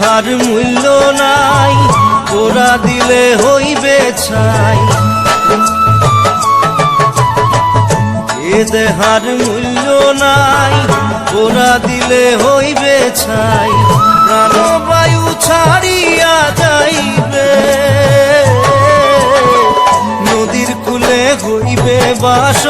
এ দেহার মূল্য নাই, তোরা দিলে হইবে ছাই। এ দেহার মূল্য নাই, তোরা দিলে হইবে ছাই। প্রাণবায়ু ছাড়িয়া যাইবে, নদীর কুলে হইবে বাসর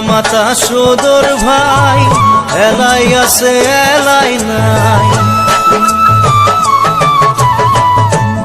মাতা সদর ভাই, এলাই আছে, এলাই নাই।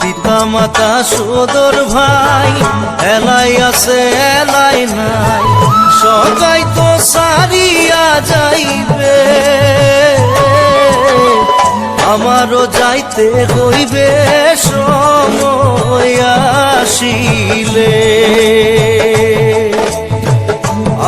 পিতা মাতা সদর ভাই, এলাই আছে, এলাই নাই। সবাই তো সারিয়া যাইবে, আমারও যাইতে হইবে, সময় আসিলে।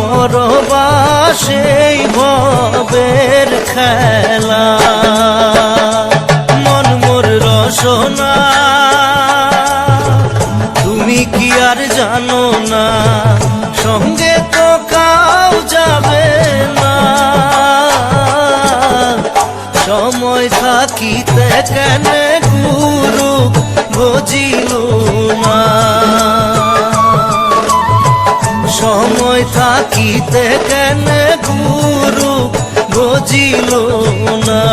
পরবাসেই ভবের খেলা। মন মোর রসনা। তুমি কি আর জানো না, সঙ্গে তো কাউ যাবে না। সময় থাকিতে কেন গুরু বুঝিল না।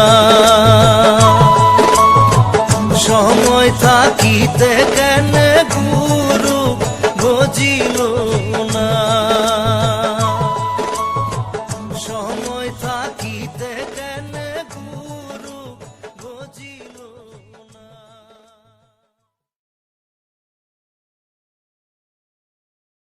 সময় থাকিতে কেন